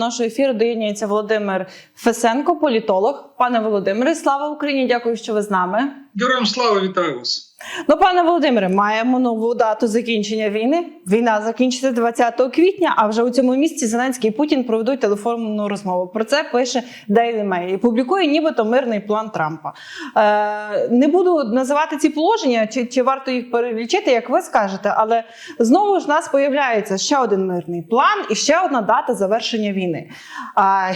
нашого ефіру доєднується Володимир Фесенко, політолог. Пане Володимире, слава Україні! Дякую, що ви з нами. Героям слава вітаю вас. Ну, пане Володимире, маємо нову дату закінчення війни. Війна закінчиться 20 квітня. А вже у цьому місці Зеленський і Путін проведуть телефонну розмову. Про це пише Daily Mail і публікує, нібито мирний план Трампа. Е, не буду називати ці положення, чи, чи варто їх перелічити, як ви скажете, але знову ж нас появляється ще один мирний план і ще одна дата завершення війни. А,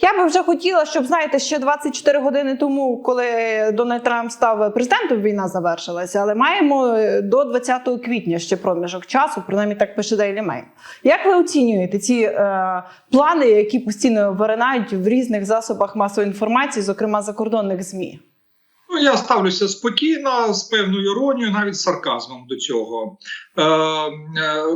я би вже хотіла, щоб знаєте, ще 24 години тому, коли Дональд Трамп став президентом, війна завершилася. Але маємо е, до 20 квітня ще проміжок часу, принаймні так пише Daily Mail. Як ви оцінюєте ці е, плани, які постійно виринають в різних засобах масової інформації, зокрема закордонних змі? Ну, я ставлюся спокійно, з певною іронією, навіть сарказмом до цього. Е, е,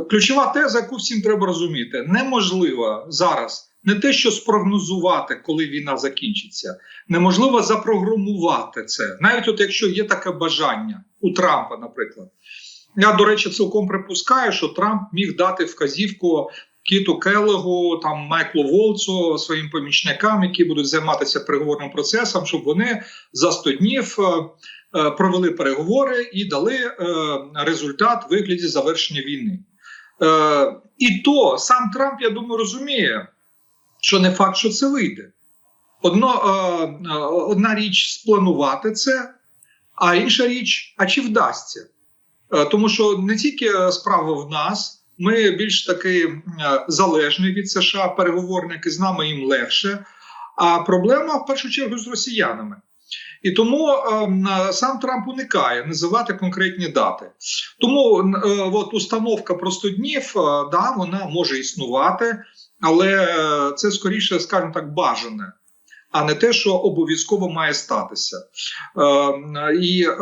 ключова теза, яку всім треба розуміти, неможливо зараз не те, що спрогнозувати, коли війна закінчиться, неможливо запрограмувати це, навіть от якщо є таке бажання у Трампа, наприклад. Я, до речі, цілком припускаю, що Трамп міг дати вказівку Кіту Келлегу, там Майклу Волцу, своїм помічникам, які будуть займатися переговорним процесом, щоб вони за 100 днів е, е, провели переговори і дали е, результат в вигляді завершення війни. І то сам Трамп, я думаю, розуміє, що не факт, що це вийде. Одно, е, е, одна річ спланувати це, а інша річ, а чи вдасться. Е, тому що не тільки справа в нас. Ми більш таки залежні від США, переговорники з нами їм легше. А проблема в першу чергу з росіянами. І тому е, сам Трамп уникає називати конкретні дати. Тому е, от установка про 100 днів, е, да, вона може існувати, але е, це скоріше, скажімо так, бажане, а не те, що обов'язково має статися. Е, і е,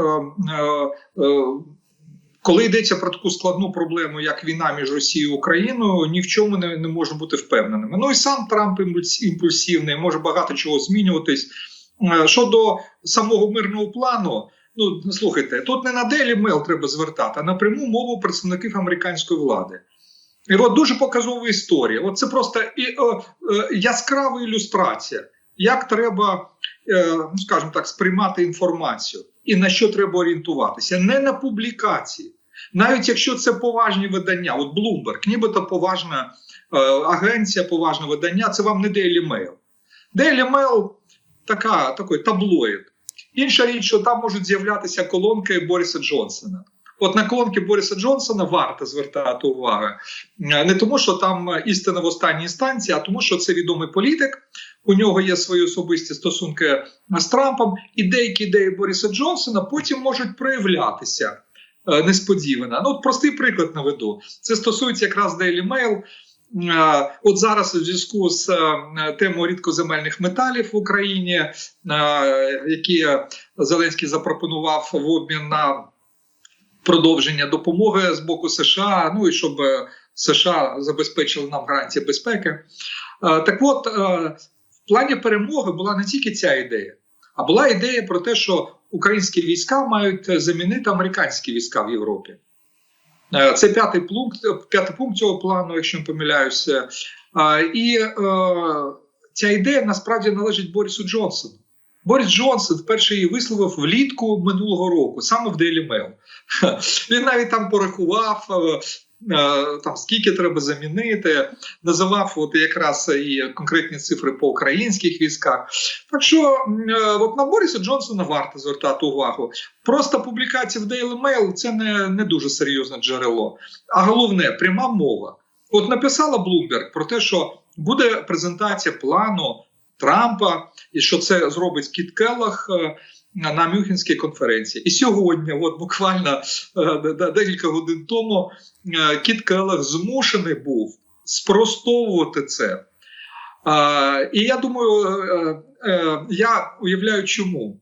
коли йдеться про таку складну проблему, як війна між Росією і Україною, ні в чому не, не можна бути впевненими. Ну і сам Трамп імпульсивний, може багато чого змінюватись. Щодо самого мирного плану, ну слухайте, тут не на Daily Mail треба звертати, а на пряму мову представників американської влади. І от дуже показова історія. От це просто і, о, е, яскрава ілюстрація, як треба, е, ну скажімо так, сприймати інформацію і на що треба орієнтуватися. Не на публікації. Навіть якщо це поважні видання, от Bloomberg, нібито поважна е, агенція, поважне видання, це вам не Daily Mail. Daily Mail така, такий таблоїд. Інша річ, що там можуть з'являтися колонки Бориса Джонсона. От на колонки Бориса Джонсона варто звертати увагу. Не тому, що там істина в останній інстанції, а тому, що це відомий політик. У нього є свої особисті стосунки з Трампом, і деякі ідеї Бориса Джонсона потім можуть проявлятися е, несподівано. Ну, от простий приклад наведу. Це стосується якраз Daily Mail. Е, От зараз у зв'язку з е, темою рідкоземельних металів в Україні, е, які Зеленський запропонував в обмін на продовження допомоги з боку США, ну і щоб е, США забезпечили нам гарантії безпеки. Е, Так от, е, в плані перемоги була не тільки ця ідея, а була ідея про те, що українські війська мають замінити американські війська в Європі. Це п'ятий пункт, п'ятий пункт цього плану, якщо не помиляюся. І ця ідея насправді належить Борису Джонсону. Борис Джонсон вперше її висловив влітку минулого року, саме в Daily Mail. Він навіть там порахував. е, е, Там скільки треба замінити, називав от якраз і конкретні цифри по українських військах. Так що е, от на Бориса Джонсона варто звертати увагу. Просто публікації в Daily Mail – це не, не дуже серйозне джерело. А головне пряма мова. От написала Bloomberg про те, що буде презентація плану Трампа, і що це зробить Кіт Келлах е, на Мюнхенській конференції. І сьогодні, от буквально е, декілька годин тому, е, Кіт Келлах змушений був спростовувати це. І я думаю, я уявляю, чому.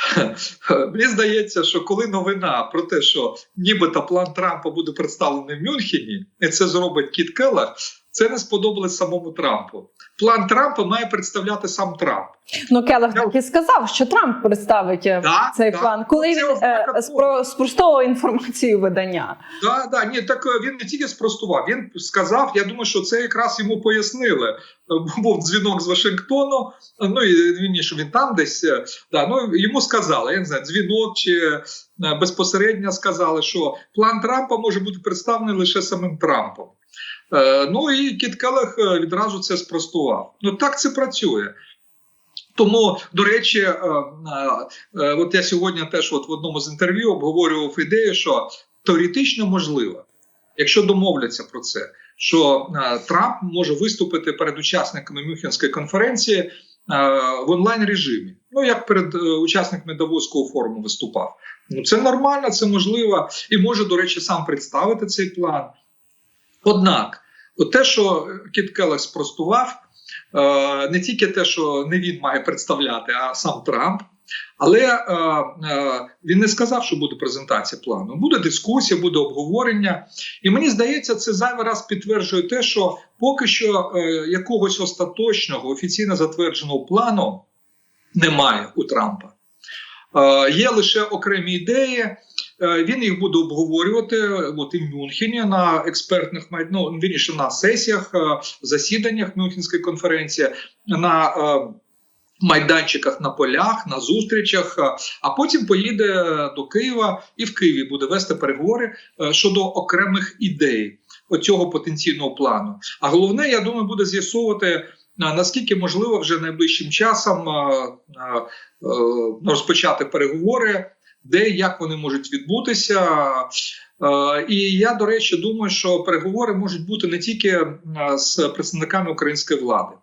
Мені здається, що коли новина про те, що нібито план Трампа буде представлений в Мюнхені, і це зробить Кіт Келлах, Це не сподобалось самому Трампу. План Трампа має представляти сам Трамп. Ну Келех так і сказав, що Трамп представить е, Да, цей да. план, коли Це він е, спро, спростовував інформацію видання. Да, да, ні, так е, він не тільки спростував, він сказав. Я думаю, що це якраз йому пояснили. Е, Був дзвінок з Вашингтону. Ну і він що він там десь. Да, ну йому сказали, я не знаю, дзвінок чи безпосередньо сказали, що план Трампа може бути представлений лише самим Трампом. Е, Ну і Кіт Келех е, відразу це спростував. Ну так це працює. Тому, до речі, е, от я сьогодні теж от в одному з інтерв'ю обговорював ідею, що теоретично можливо, якщо домовляться про це, що Трамп може виступити перед учасниками Мюнхенської конференції в онлайн режимі. Ну як перед учасниками Давоського форуму виступав. Ну це нормально, це можливо, і може, до речі, сам представити цей план. Однак, от те, що Кіт Келех спростував, е, не тільки те, що не він має представляти, а сам Трамп. Але е, е, він не сказав, що буде презентація плану. Буде дискусія, буде обговорення. І мені здається, це зайвий раз підтверджує те, що поки що е, якогось остаточного офіційно затвердженого плану немає у Трампа. Е, є лише окремі ідеї. Е, Він їх буде обговорювати от і в Мюнхені на експертних ну, вірніше, на сесіях, е, засіданнях Мюнхенської конференції, на е, майданчиках на полях, на зустрічах. А потім поїде до Києва і в Києві буде вести переговори щодо окремих ідей оцього потенційного плану. А головне, я думаю, буде з'ясовувати. Наскільки можливо вже найближчим часом розпочати переговори, де і як вони можуть відбутися. Е, І я, до речі, думаю, що переговори можуть бути не тільки е, з представниками української влади.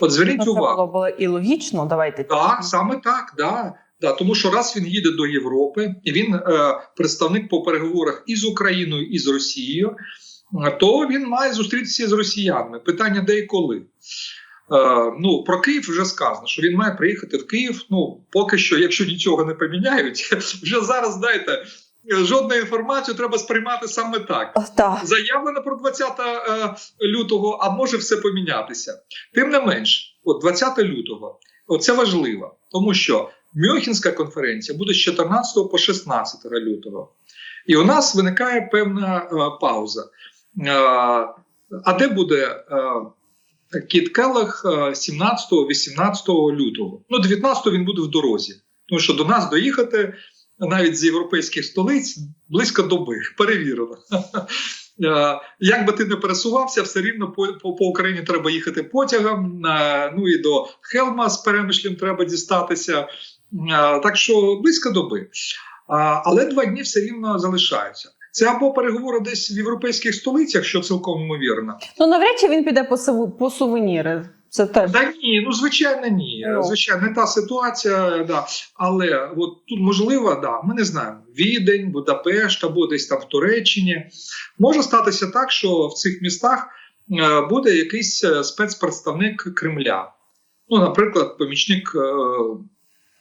От зверніть це увагу. було, і логічно. Давайте Так, саме так, да. Да, тому що раз він їде до Європи, і він е, представник по переговорах і з Україною, і з Росією, е, то він має зустрітися з росіянами. Питання де і коли. Е, ну, про Київ вже сказано, що він має приїхати в Київ. Ну, поки що, якщо нічого не поміняють, вже зараз знаєте, жодну інформацію треба сприймати саме так так. заявлено про 20 е, лютого, а може все помінятися. Тим не менш, от 20 лютого, це важливо, тому що Мюнхенська конференція буде з 14 по 16 лютого. І у нас виникає певна е, пауза. Е, а де буде Кіт Келлах 17-18 лютого? Ну, 19 він буде в дорозі, тому що до нас доїхати навіть з європейських столиць близько доби, перевірено. Е, Як би ти не пересувався, все рівно по, по, Україні треба їхати потягом. е, Ну і до Хелма з перемишлем треба дістатися. Е, Так що близько доби. Але два дні все рівно залишаються. Це або переговори десь в європейських столицях, що цілком ймовірно. Ну навряд чи він піде по, по сувеніри. Це теж. Та ні, ну звичайно, ні. Ну. Звичайно, не та ситуація, да. Але от тут можливо, да, ми не знаємо. Відень, Будапешт або десь там в Туреччині. Може статися так, що в цих містах е, буде якийсь е, спецпредставник Кремля. Ну, наприклад, помічник е,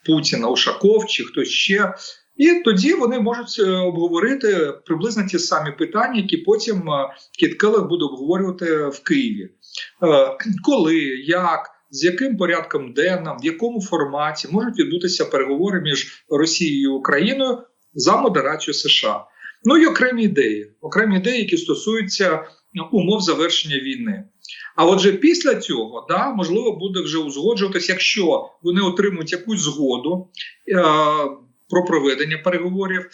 Путіна, Ушаков чи хтось ще. І тоді вони можуть е, обговорити приблизно ті самі питання, які потім е, Кіт буде обговорювати в Києві. Е, Коли, як, з яким порядком денним, в якому форматі можуть відбутися переговори між Росією і Україною за модерацією США. Ну і окремі ідеї, окремі ідеї, які стосуються умов завершення війни. А отже, після цього да, можливо буде вже узгоджуватися, якщо вони отримують якусь згоду про проведення переговорів, е,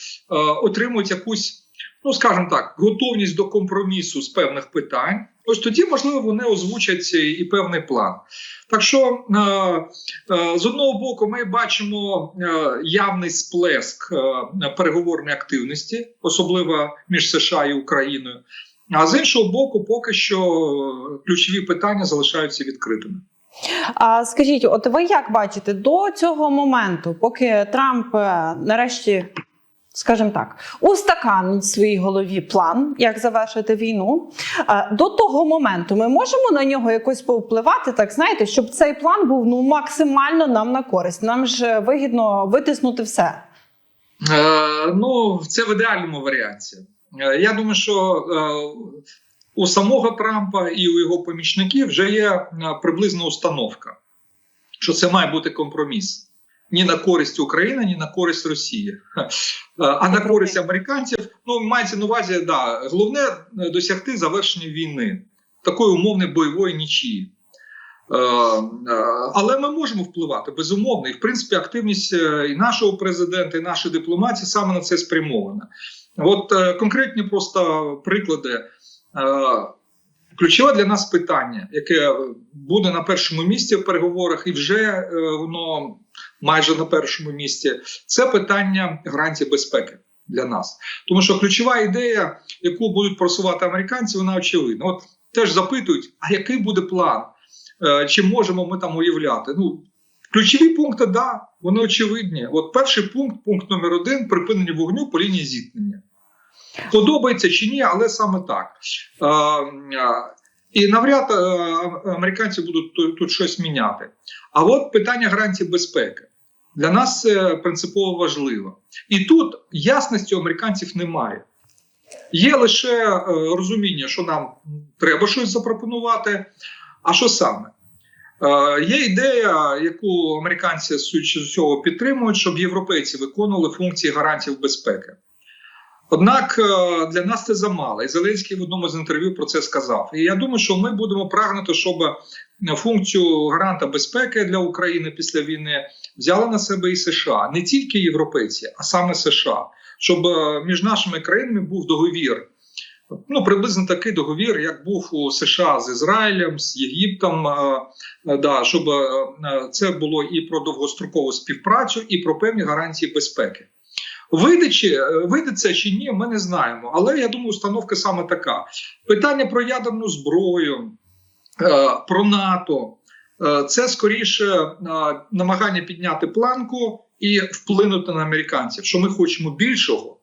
отримують якусь, ну скажімо так, готовність до компромісу з певних питань. Ось тоді, можливо, вони озвучать і певний план. Так що е, е, з одного боку, ми бачимо явний сплеск переговорної активності, особливо між США і Україною. А з іншого боку, поки що ключові питання залишаються відкритими. А скажіть, от ви як бачите до цього моменту, поки Трамп е, нарешті, скажімо так, устаканить в своїй голові план, як завершити війну, е, до того моменту ми можемо на нього якось повпливати, так знаєте, щоб цей план був ну максимально нам на користь. Нам ж вигідно витиснути все. Е, ну, це в ідеальному варіанті. Е, я думаю, що у самого Трампа і у його помічників вже є е, приблизна установка, що це має бути компроміс. Ні на користь України, ні на користь Росії, Е, а на користь американців. Ну мається на увазі, да, головне е, досягти завершення війни, такої умовної бойової нічії. Але ми можемо впливати безумовно. І в принципі активність і нашого президента, і нашої дипломатії саме на це спрямована. От конкретні просто приклади. Е, Ключове для нас питання, яке буде на першому місці в переговорах, і вже е, воно майже на першому місці, це питання гарантії безпеки для нас. Тому що ключова ідея, яку будуть просувати американці, вона очевидна. От теж запитують, а який буде план? Е, Чи можемо ми там уявляти? Ну, ключові пункти, да, вони очевидні. От перший пункт, пункт номер один припинення вогню по лінії зіткнення. Подобається чи ні, але саме так. Е, е, І навряд е, американці будуть тут, щось міняти. А от питання гарантії безпеки для нас це принципово важливо. І тут ясності американців немає. Є лише розуміння, що нам треба щось запропонувати. А що саме? Є ідея, яку американці з цього підтримують, щоб європейці виконували функції гарантів безпеки. Однак е, для нас це замало. І Зеленський в одному з інтерв'ю про це сказав. І я думаю, що ми будемо прагнути, щоб функцію гаранта безпеки для України після війни взяли на себе і США, не тільки європейці, а саме США, щоб е, між нашими країнами був договір. Ну, приблизно такий договір, як був у США з Ізраїлем, з Єгиптом. е, Да, щоб це було і про довгострокову співпрацю, і про певні гарантії безпеки. Вийде, чи, е, вийде це чи ні, ми не знаємо. Але я думаю, установка саме така: питання про ядерну зброю, е, про НАТО е, це скоріше намагання підняти планку і вплинути на американців, що ми хочемо більшого.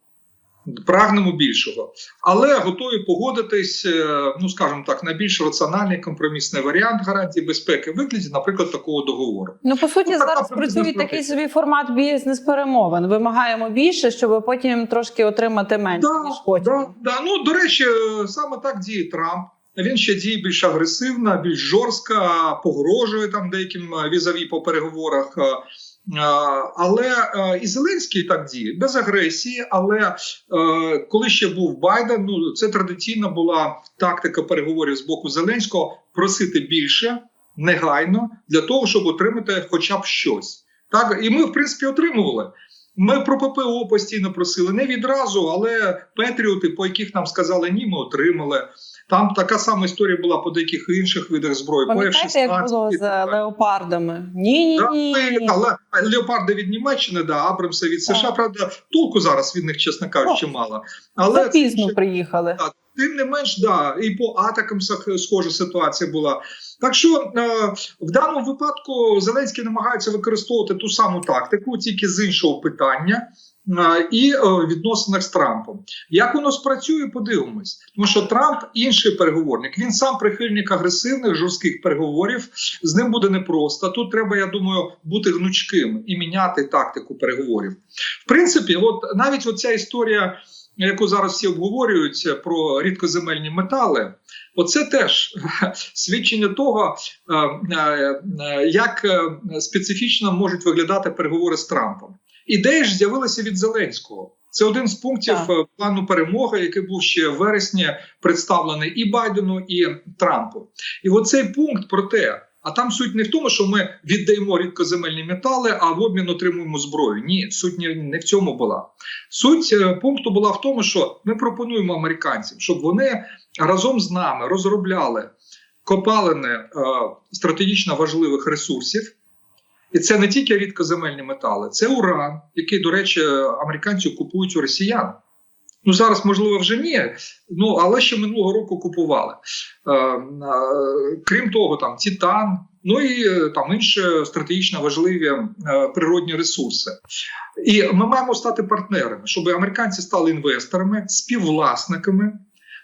Прагнемо більшого, але готові погодитись, е, ну скажімо так, на більш раціональний компромісний варіант гарантії безпеки вигляді, наприклад, такого договору. Ну по суті, Ну, зараз працює такий собі формат бізнес-перемовин. Вимагаємо більше, щоб потім трошки отримати менше ніж хочемо. Да, да. Ну, до речі, саме так діє Трамп. Він ще діє більш агресивно, більш жорстко, погрожує там деяким е, візаві по переговорах. Але е, і Зеленський так діє без агресії. Але е, коли ще був Байден, ну це традиційна була тактика переговорів з боку Зеленського просити більше негайно для того, щоб отримати хоча б щось. Так і ми, в принципі, отримували. Ми про ППО постійно просили не відразу, але Петріоти, по яких нам сказали ні, ми отримали. Там така сама історія була по деяких інших видах зброї. Пам'ятаєте, як було з так леопардами? Ні, ні, ні. Але леопарди від Німеччини, да, Абрамса від США. Так. Правда, толку зараз від них, чесно кажучи, мало. Але ще- приїхали. Тим не менш, да, і по атакам схожа ситуація була. Так що е, в даному випадку Зеленський намагається використовувати ту саму тактику, тільки з іншого питання. Е, І е, відносинах з Трампом. Як воно спрацює, подивимось. Тому що Трамп інший переговорник. Він сам прихильник агресивних, жорстких переговорів. З ним буде непросто. Тут треба, я думаю, бути гнучким і міняти тактику переговорів. В принципі, от навіть оця історія яку зараз всі обговорюють про рідкоземельні метали, оце теж свідчення того, е, як специфічно можуть виглядати переговори з Трампом. Ідея ж з'явилася від Зеленського. Це один з пунктів Так. е, плану перемоги, який був ще в вересні представлений і Байдену, і Трампу. І оцей пункт про те. А там суть не в тому, що ми віддаємо рідкоземельні метали, а в обмін отримуємо зброю. Ні, суть не, в цьому була. Суть е, пункту була в тому, що ми пропонуємо американцям, щоб вони разом з нами розробляли копалини е, стратегічно важливих ресурсів. І це не тільки рідкоземельні метали, це уран, який, до речі, американці купують у росіян. Ну зараз, можливо, вже ні, ну але ще минулого року купували. Е, е, крім того, там Титан, ну і е, там інші стратегічно важливі е, природні ресурси. І ми маємо стати партнерами, щоб американці стали інвесторами, співвласниками.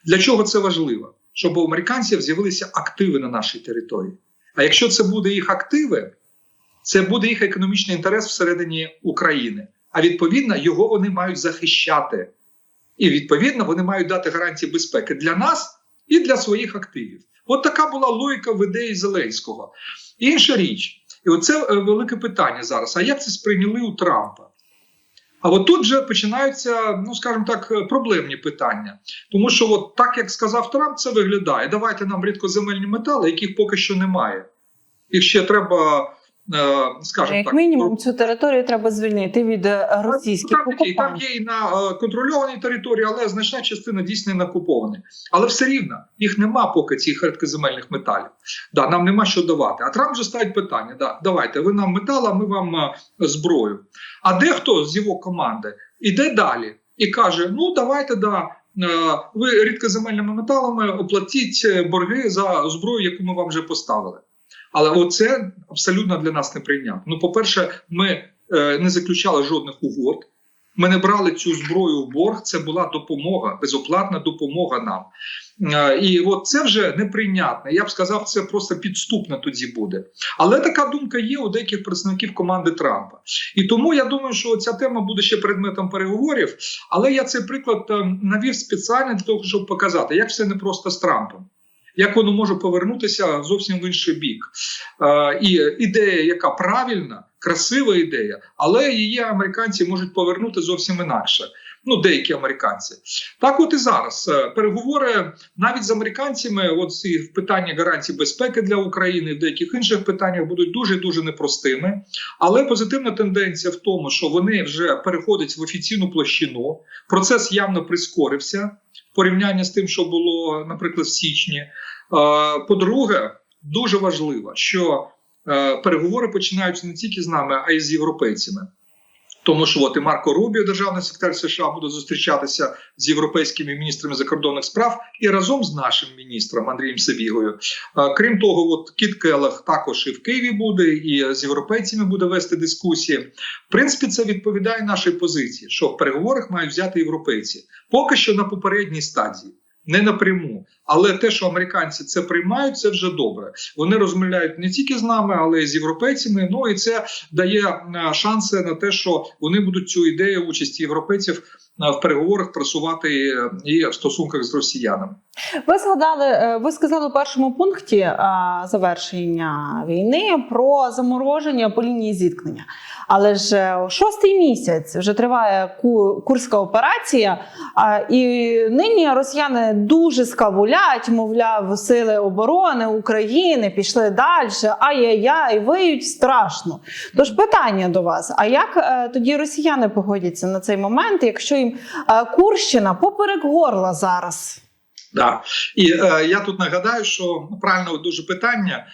Для чого це важливо? Щоб у американців з'явилися активи на нашій території. А якщо це буде їх активи, це буде їх економічний інтерес всередині України. А відповідно, його вони мають захищати. І відповідно вони мають дати гарантії безпеки для нас і для своїх активів. От така була логіка в ідеї Зеленського. Інша річ, і оце е, велике питання зараз: а як це сприйняли у Трампа? А от тут вже починаються, ну скажімо так, е, проблемні питання. Тому що, от так як сказав Трамп, це виглядає. Давайте нам рідкоземельні метали, яких поки що немає. Їх ще треба, скажімо Як так, мінімум, цю територію треба звільнити від е, російських там, там є і на е, контрольованій території, але значна частина дійсно і на окупованій. Але все рівно їх нема поки цих рідкоземельних металів. Да, нам нема що давати. А Трамп вже ставить питання: да, давайте, ви нам метал, а ми вам е, зброю. А дехто з його команди іде далі і каже: ну давайте да. е, Ви рідкоземельними металами оплатіть е, борги за зброю, яку ми вам вже поставили. Але оце абсолютно для нас неприйнятно. Ну, по-перше, ми е, не заключали жодних угод. Ми не брали цю зброю в борг. Це була допомога, безоплатна допомога нам. Е, і от це вже неприйнятно. Я б сказав, це просто підступно тоді буде. Але така думка є у деяких представників команди Трампа. І тому я думаю, що ця тема буде ще предметом переговорів. Але я цей приклад е, навів спеціально для того, щоб показати, як все не просто з Трампом. Як воно може повернутися зовсім в інший бік? І ідея, яка правильна, красива ідея, але її американці можуть повернути зовсім інакше. Ну, деякі американці. Так, от і зараз Е, переговори навіть з американцями, от ці в питанні гарантій безпеки для України, в деяких інших питаннях будуть дуже дуже непростими. Але позитивна тенденція в тому, що вони вже переходять в офіційну площину. Процес явно прискорився в порівнянні з тим, що було, наприклад, в січні. Е, По-друге, дуже важливо, що е, переговори починаються не тільки з нами, а й з європейцями. Тому що от і Марко Рубіо, державний секретар США, буде зустрічатися з європейськими міністрами закордонних справ і разом з нашим міністром Андрієм Сабігою. Е, Крім того, от Кіт Келех також і в Києві буде, і з європейцями буде вести дискусії. В принципі, це відповідає нашій позиції, що в переговорах мають взяти європейці. Поки що на попередній стадії. Не напряму, але те, що американці це приймають, це вже добре. Вони розмовляють не тільки з нами, але й з європейцями. Ну і це дає е, шанси на те, що вони будуть цю ідею участі європейців в переговорах просувати е, і в стосунках з росіянами. Ви згадали, е, ви сказали у першому пункті е, завершення війни про замороження по лінії зіткнення. Але ж е, шостий місяць вже триває ку- курська операція, і нині росіяни дуже скавулять, мовляв, сили оборони України пішли далі. Ай-яй-яй, виють страшно. Тож питання до вас: а як е, тоді росіяни погодяться на цей момент, якщо е, Курщина поперек горла зараз? Да. І е, я тут нагадаю, що правильно дуже питання. Е,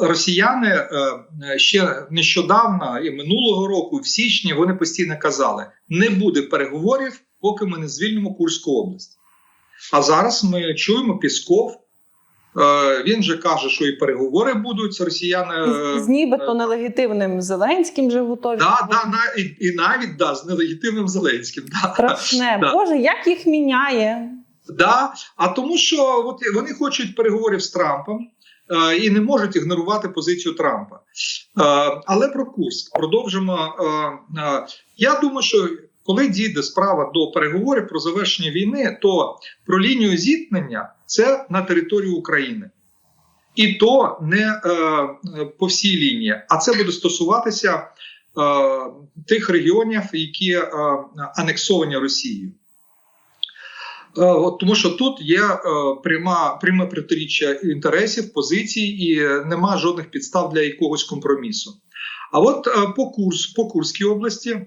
Росіяни е, ще нещодавно і минулого року, в січні, вони постійно казали: не буде переговорів, поки ми не звільнимо Курську область. А зараз ми чуємо Пісков. Е, Він же каже, що і переговори будуть. Росіяни е, З, з нібито нелегітимним Зеленським вже готові. да, да, на, і, і навіть да, з нелегітимним Зеленським. Да. Страшне. Да. Боже, як їх міняє? Да, а тому, що от вони хочуть переговорів з Трампом е, і не можуть ігнорувати позицію Трампа. Е, але про Курськ продовжимо. Е, е, я думаю, що коли дійде справа до переговорів про завершення війни, то про лінію зіткнення це на території України. І то не е, е, по всій лінії, а це буде стосуватися е, тих регіонів, які е, анексовані Росією. Е, От, тому що тут є е, пряма, пряме протиріччя інтересів, позицій, і нема жодних підстав для якогось компромісу. А от е, по, Курс, по Курській області,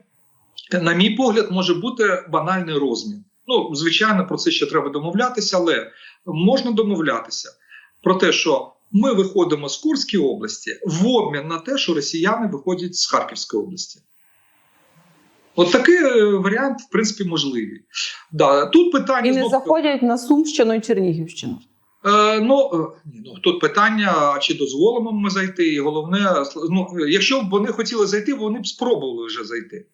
на мій погляд, може бути банальний розмін. Ну, звичайно, про це ще треба домовлятися, але можна домовлятися про те, що ми виходимо з Курської області в обмін на те, що росіяни виходять з Харківської області. От такий е, варіант, в принципі, можливий. Да, тут питання І не знов- заходять на Сумщину і Чернігівщину. Е, ну, е, ну тут питання: чи дозволимо ми зайти? І головне, ну, якщо б вони хотіли зайти, вони б спробували вже зайти.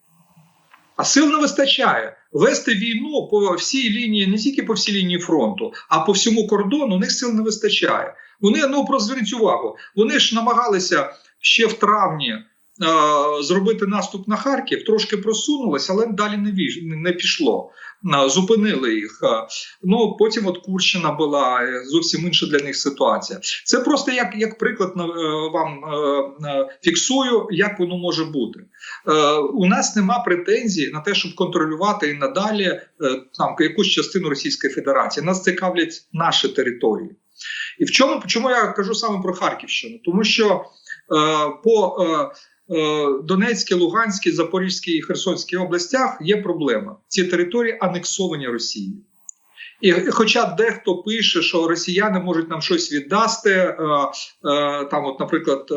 А сил не вистачає. Вести війну по всій лінії, не тільки по всій лінії фронту, а по всьому кордону, у них сил не вистачає. Вони, ну, про зверніть увагу, вони ж намагалися ще в травні зробити наступ на Харків, трошки просунулось, але далі не віж- не пішло. Е, Зупинили їх. Е, Ну потім от Курщина була е, зовсім інша для них ситуація. Це просто як, як приклад е, вам е, е, фіксую, як воно може бути. Е, У нас нема претензій на те, щоб контролювати і надалі е, там якусь частину Російської Федерації. Нас цікавлять наші території. І в чому чому я кажу саме про Харківщину? Тому що е, по е, е, Донецькій, Луганській, Запорізькій і Херсонській областях є проблема. Ці території анексовані Росією. І хоча дехто пише, що росіяни можуть нам щось віддасти, е, е, там, от, наприклад, е,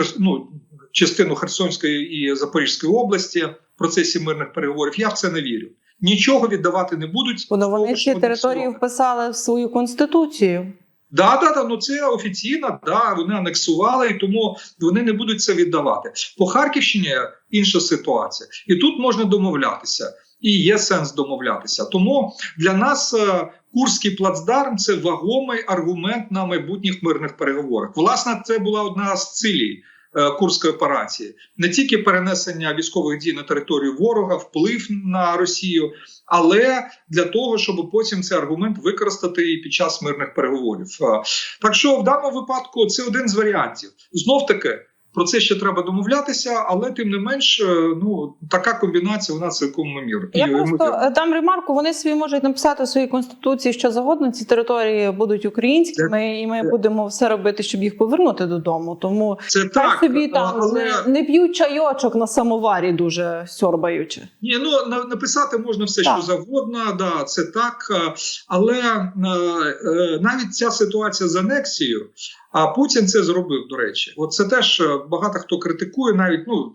е, ну, частину Херсонської і Запорізької області в процесі мирних переговорів, я в це не вірю. Нічого віддавати не будуть. Воно вони ці території вписали в свою конституцію. Да, да, да, ну це офіційно, да, вони анексували, і тому вони не будуть це віддавати. По Харківщині інша ситуація, і тут можна домовлятися, і є сенс домовлятися. Тому для нас е, Курський плацдарм це вагомий аргумент на майбутніх мирних переговорах. Власне, це була одна з цілей. Е, Курської операції не тільки перенесення військових дій на територію ворога, вплив на Росію, але для того, щоб потім цей аргумент використати і під час мирних переговорів. Е, Так що в даному випадку це один з варіантів. Знов таки про це ще треба домовлятися, але тим не менш, е, ну така комбінація у нас цілком мір. Я просто е, дам ремарку. Вони собі можуть написати у своїй конституції, що завгодно ці території будуть українськими, і ми будемо все робити, щоб їх повернути додому. Тому це так, собі там але не, не п'ють чайочок на самоварі, дуже сьорбаючи. Ні, ну на- написати можна все, Так. що завгодно, да, це так. е, Але е, е, навіть ця ситуація з анексією, а Путін це зробив, до речі. От це теж е, багато хто критикує, навіть ну.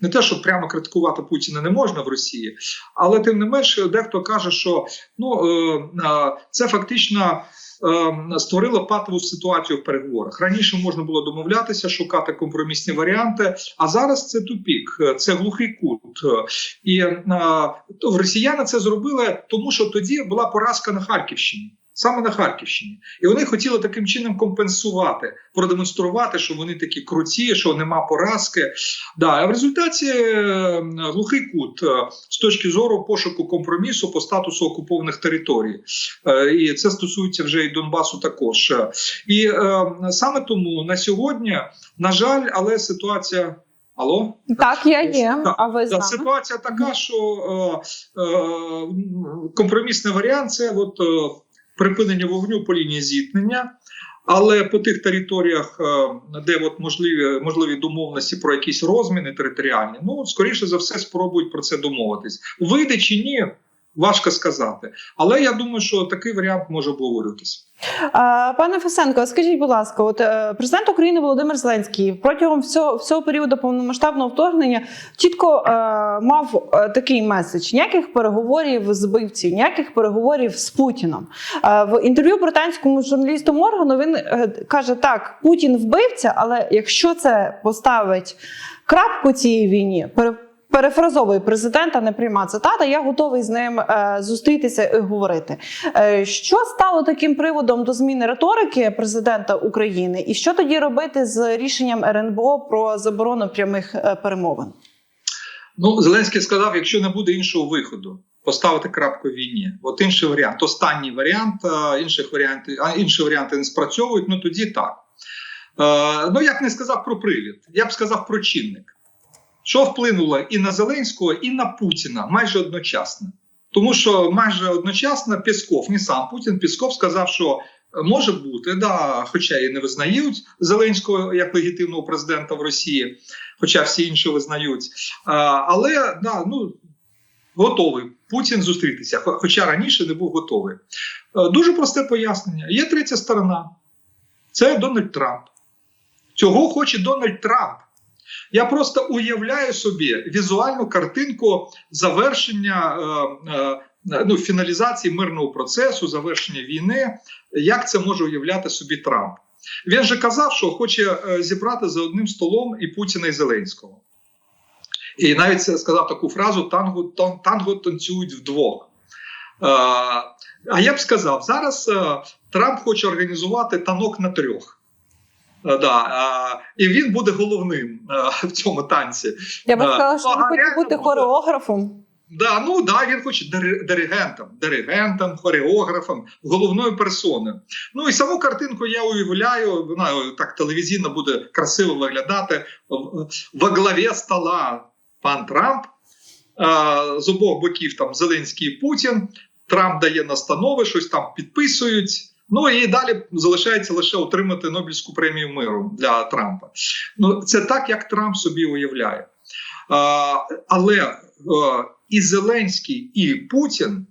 Не те, що прямо критикувати Путіна не можна в Росії, але тим не менше, дехто каже, що ну е, е, це фактично е, створило патову ситуацію в переговорах. Раніше можна було домовлятися, шукати компромісні варіанти, а зараз це тупік, це глухий кут. І росіяни це зробили, тому що тоді була поразка на Харківщині. Саме на Харківщині, і вони хотіли таким чином компенсувати, продемонструвати, що вони такі круті, що нема поразки. Да, а в результаті е, глухий кут е, з точки зору пошуку компромісу по статусу окупованих територій, Е, і це стосується вже і Донбасу також. І саме тому на сьогодні, на жаль, але ситуація. Алло? Так, я є. Так, А ви Да, ситуація така, що е, е, компромісний варіант це от, е, припинення вогню по лінії зіткнення. Але по тих територіях, е, де от можливі можливі домовленості про якісь розміни територіальні, ну скоріше за все спробують про це домовитись. Вийде чи ні, важко сказати. Але я думаю, що такий варіант може обговорюватися. Пане Фесенко, скажіть, будь ласка, от е, президент України Володимир Зеленський протягом всього, всього періоду повномасштабного вторгнення чітко е, мав е, такий меседж: ніяких переговорів з вбивців, ніяких переговорів з Путіном. Е, в інтерв'ю британському журналісту Моргану він е, каже: так, Путін вбивця, але якщо це поставить крапку цій війні, Перефразовує президента, не пряма цитата. Я готовий з ним е, зустрітися і говорити. Е, що стало таким приводом до зміни риторики президента України, і що тоді робити з рішенням РНБО про заборону прямих е, перемовин? Ну, Зеленський сказав, якщо не буде іншого виходу, поставити крапку війні. От інший варіант, останній варіант, інших варіантів, а інші варіанти не спрацьовують. Ну тоді так. Е, ну я б не сказав про привід, я б сказав про чинник. Що вплинуло і на Зеленського, і на Путіна майже одночасно. Тому що майже одночасно Пєсков, не сам Путін, Пєсков сказав, що е, може бути, да, хоча і не визнають Зеленського як легітимного президента в Росії, хоча всі інші визнають. Але да, ну, готовий Путін зустрітися, хоча раніше не був готовий. Е, Дуже просте пояснення. Є третя сторона. Це Дональд Трамп. Цього хоче Дональд Трамп. Я просто уявляю собі візуальну картинку завершення е, е, ну, фіналізації мирного процесу, завершення війни. Як це може уявляти собі Трамп? Він же казав, що хоче е, зібрати за одним столом і Путіна і Зеленського. І навіть сказав таку фразу: танго, тан- танго танцюють вдвох. А я б сказав, зараз Трамп хоче організувати танок на трьох. Е, Да, е, і він буде головним е, в цьому танці. Я би сказала, що Ну, він хоче бути хореографом. Да, ну да, він хоче диригентом, диригентом, хореографом, головною персоною. Ну і саму картинку я уявляю, вона так телевізійно буде красиво виглядати. В- Во главі стола пан Трамп, з обох боків там Зеленський і Путін. Трамп дає настанови, щось там підписують. Ну і далі залишається лише отримати Нобелівську премію миру для Трампа. Ну це так, як Трамп собі уявляє. А, але е, і Зеленський, і Путін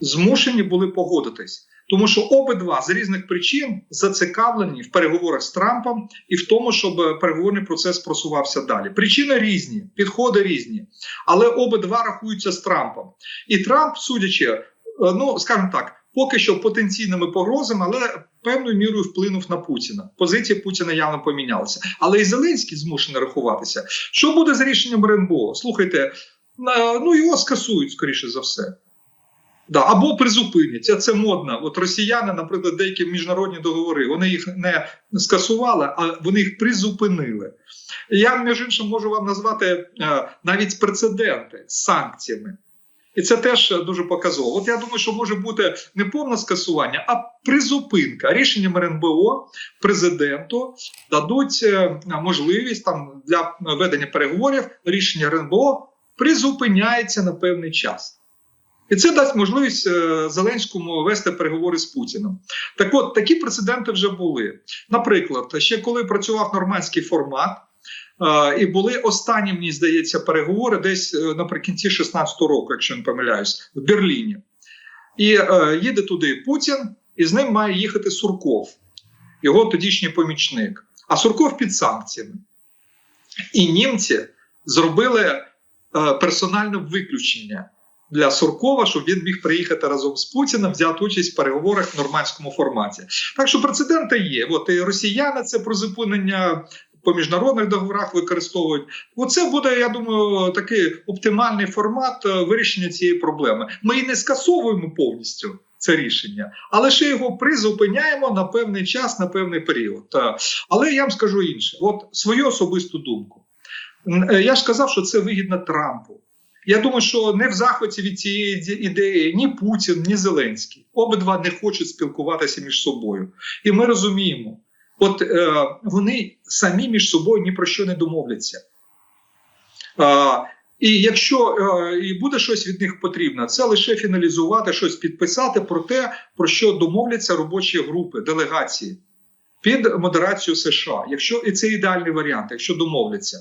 змушені були погодитись, тому що обидва з різних причин зацікавлені в переговорах з Трампом і в тому, щоб переговорний процес просувався далі. Причини різні, підходи різні, але обидва рахуються з Трампом. І Трамп, судячи, е, ну скажімо так. Поки що потенційними погрозами, але певною мірою вплинув на Путіна. Позиція Путіна явно помінялася. Але і Зеленський змушений рахуватися. Що буде з рішенням РНБО? Слухайте, ну його скасують, скоріше за все. Да, або призупинять. А Це модно. От росіяни, наприклад, деякі міжнародні договори, вони їх не скасували, а вони їх призупинили. Я, між іншим, можу вам назвати е, навіть прецеденти з санкціями. І це теж дуже показово. От я думаю, що може бути не повне скасування, а призупинка рішенням РНБО президенту дадуть е, можливість там для ведення переговорів. Рішення РНБО призупиняється на певний час. І це дасть можливість е, Зеленському вести переговори з Путіним. Так от такі прецеденти вже були. Наприклад, ще коли працював нормандський формат, і були останні, мені здається, переговори десь е, наприкінці 16-го року, якщо не помиляюсь, в Берліні. І е, їде туди Путін, і з ним має їхати Сурков, його тодішній помічник. А Сурков під санкціями. І німці зробили е, персональне виключення для Суркова, щоб він міг приїхати разом з Путіним, взяти участь в переговорах в нормандському форматі. Так що прецеденти є. От і росіяни це про зупинення по міжнародних договорах використовують. Оце буде, я думаю, такий оптимальний формат е, вирішення цієї проблеми. Ми і не скасовуємо повністю. Це рішення, але ще його призупиняємо на певний час, на певний період. Але я вам скажу інше: от свою особисту думку. Е, Я ж сказав, що це вигідно Трампу. Я думаю, що не в захваті від цієї ідеї ні Путін, ні Зеленський. Обидва не хочуть спілкуватися між собою. І ми розуміємо, от е, вони самі між собою ні про що не домовляться. Е, і якщо е, і буде щось від них потрібно, це лише фіналізувати, щось підписати про те, про що домовляться робочі групи, делегації під модерацію США. Якщо і це ідеальний варіант, якщо домовляться.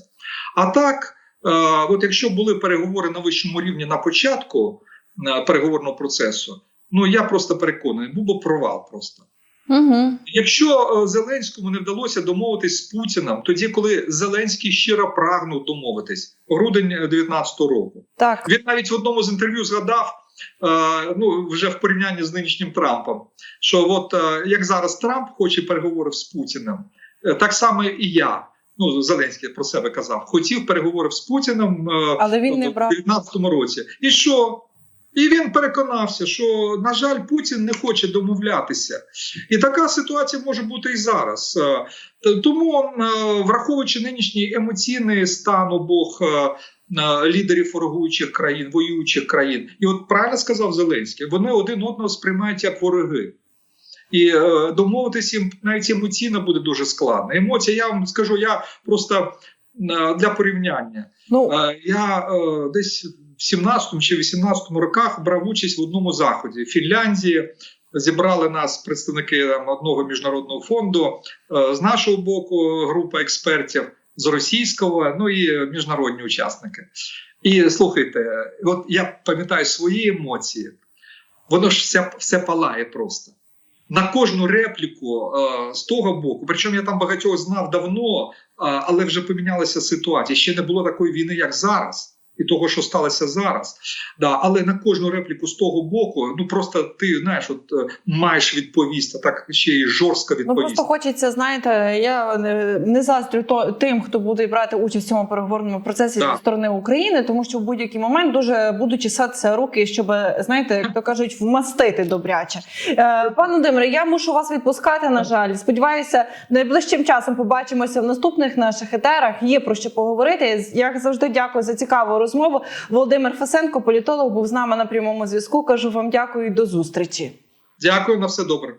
А так, е, от якщо були переговори на вищому рівні на початку е, переговорного процесу, ну я просто переконаний, був би провал просто. Угу. Якщо е, Зеленському не вдалося домовитись з Путіним, тоді коли Зеленський щиро прагнув домовитись, грудень 2019 року, Так. він навіть в одному з інтерв'ю згадав. е, Ну, вже в порівнянні з нинішнім Трампом, що от е, як зараз Трамп хоче переговорів з Путіним, е, так само і я. Ну, Зеленський про себе казав, хотів переговорів з Путіним е, Але він не в брав. 2019 році. І що? І він переконався, що, на жаль, Путін не хоче домовлятися. І така ситуація може бути і зараз. Е, Тому, е, враховуючи нинішній емоційний стан обох е, лідерів ворогуючих країн, воюючих країн, і от правильно сказав Зеленський, вони один одного сприймають як вороги. І домовитися їм навіть емоційно буде дуже складно. Емоції, я вам скажу, я просто для порівняння. Ну, Я десь в 17 чи 18 роках брав участь в одному заході в Фінляндії. Зібрали нас представники там, одного міжнародного фонду е, з нашого боку, група експертів з російського, ну і міжнародні учасники. І слухайте, от я пам'ятаю свої емоції, воно ж все, все палає просто. На кожну репліку е, з того боку, причому я там багатьох знав давно, а, але вже помінялася ситуація. Ще не було такої війни, як зараз. І того, що сталося зараз. Да, але на кожну репліку з того боку, ну просто ти знаєш, от е, маєш відповісти, так ще й жорстко Ну просто хочеться, знаєте, я не, заздрю то тим, хто буде брати участь в цьому переговорному процесі Так. зі сторони України, тому що в будь-який момент дуже будуть чесатися руки, щоб знаєте, як то кажуть, вмастити добряче. Е, пане Володимире, я мушу вас відпускати. На жаль, сподіваюся, найближчим часом побачимося в наступних наших етерах. Є про що поговорити. Як завжди, дякую за цікаву розмову. Володимир Фасенко, політолог, був з нами на прямому зв'язку. Кажу вам дякую і до зустрічі. Дякую на все добре.